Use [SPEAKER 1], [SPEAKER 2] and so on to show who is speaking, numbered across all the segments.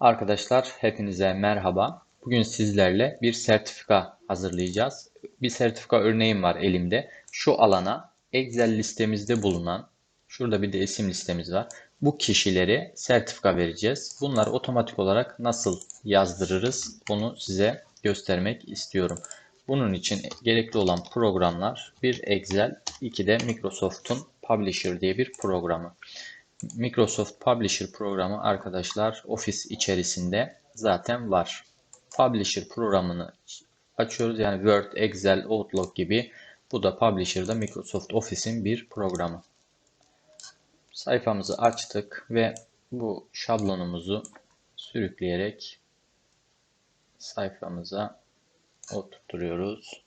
[SPEAKER 1] Arkadaşlar hepinize merhaba. Bugün sizlerle bir sertifika hazırlayacağız. Bir sertifika örneğim var elimde. Şu alana Excel listemizde bulunan, şurada bir de isim listemiz var. Bu kişileri sertifika vereceğiz. Bunları otomatik olarak nasıl yazdırırız bunu size göstermek istiyorum. Bunun için gerekli olan programlar bir Excel, iki de Microsoft'un Publisher diye bir programı. Microsoft Publisher programı arkadaşlar Office içerisinde zaten var. Publisher programını açıyoruz. Yani Word, Excel, Outlook gibi. Bu da Publisher'da Microsoft Office'in bir programı. Sayfamızı açtık ve bu şablonumuzu sürükleyerek sayfamıza oturtuyoruz.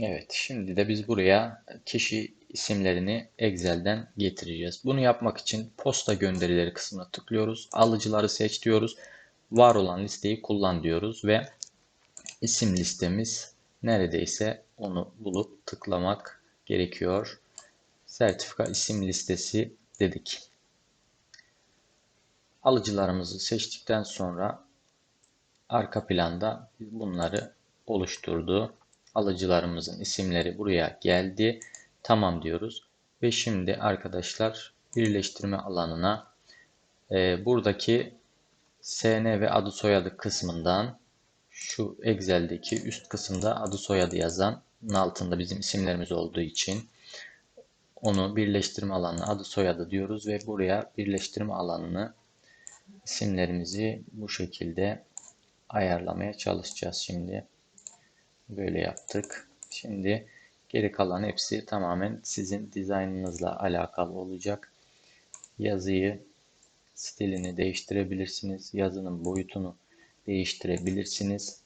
[SPEAKER 1] Evet, şimdi de biz buraya kişi isimlerini Excel'den getireceğiz. Bunu yapmak için posta gönderileri kısmına tıklıyoruz. Alıcıları seç diyoruz. Var olan listeyi kullan diyoruz ve isim listemiz neredeyse onu bulup tıklamak gerekiyor. Sertifika isim listesi dedik. Alıcılarımızı seçtikten sonra arka planda bunları oluşturdu. Alıcılarımızın isimleri buraya geldi. Tamam diyoruz. Ve şimdi arkadaşlar birleştirme alanına e, buradaki SN ve adı soyadı kısmından şu Excel'deki üst kısımda adı soyadı yazan altında bizim isimlerimiz olduğu için onu birleştirme alanına adı soyadı diyoruz ve buraya birleştirme alanını isimlerimizi bu şekilde ayarlamaya çalışacağız şimdi. Böyle yaptık. Şimdi Geri kalan hepsi tamamen sizin dizaynınızla alakalı olacak. Yazıyı, stilini değiştirebilirsiniz. Yazının boyutunu değiştirebilirsiniz.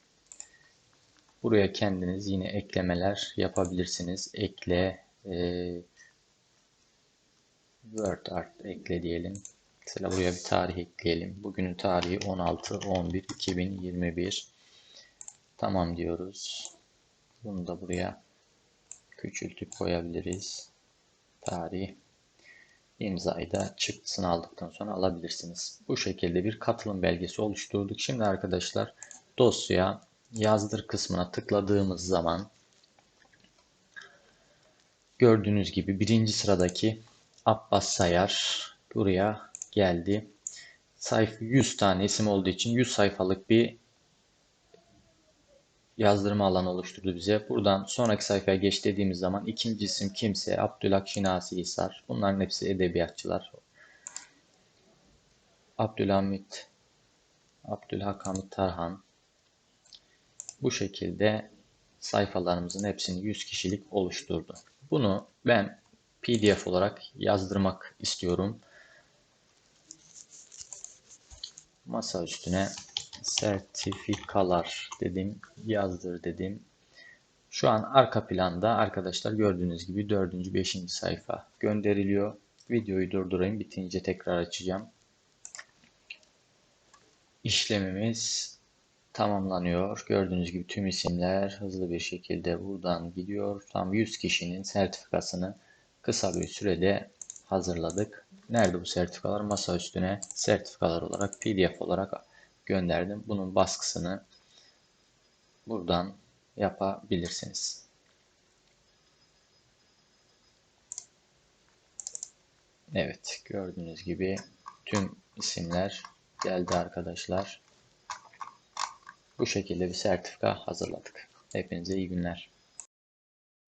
[SPEAKER 1] Buraya kendiniz yine eklemeler yapabilirsiniz. Ekle, e, Word Art ekle diyelim. Mesela buraya bir tarih ekleyelim. Bugünün tarihi 16-11-2021. Tamam diyoruz. Bunu da buraya küçültüp koyabiliriz. Tarih imzayı da çıktısını aldıktan sonra alabilirsiniz. Bu şekilde bir katılım belgesi oluşturduk. Şimdi arkadaşlar dosya yazdır kısmına tıkladığımız zaman gördüğünüz gibi birinci sıradaki Abbas Sayar buraya geldi. Sayfa 100 tane isim olduğu için 100 sayfalık bir yazdırma alanı oluşturdu bize. Buradan sonraki sayfaya geç dediğimiz zaman ikinci isim kimse, Abdülhak Şinasi İsar. Bunların hepsi edebiyatçılar. Abdülhamit, Abdülhak Hamit Tarhan. Bu şekilde sayfalarımızın hepsini 100 kişilik oluşturdu. Bunu ben PDF olarak yazdırmak istiyorum. Masa üstüne sertifikalar dedim, yazdır dedim. Şu an arka planda arkadaşlar gördüğünüz gibi 4. 5. sayfa gönderiliyor. Videoyu durdurayım bitince tekrar açacağım. İşlemimiz tamamlanıyor. Gördüğünüz gibi tüm isimler hızlı bir şekilde buradan gidiyor. Tam 100 kişinin sertifikasını kısa bir sürede hazırladık. Nerede bu sertifikalar? Masa üstüne sertifikalar olarak PDF olarak gönderdim. Bunun baskısını buradan yapabilirsiniz. Evet gördüğünüz gibi tüm isimler geldi arkadaşlar. Bu şekilde bir sertifika hazırladık. Hepinize iyi günler.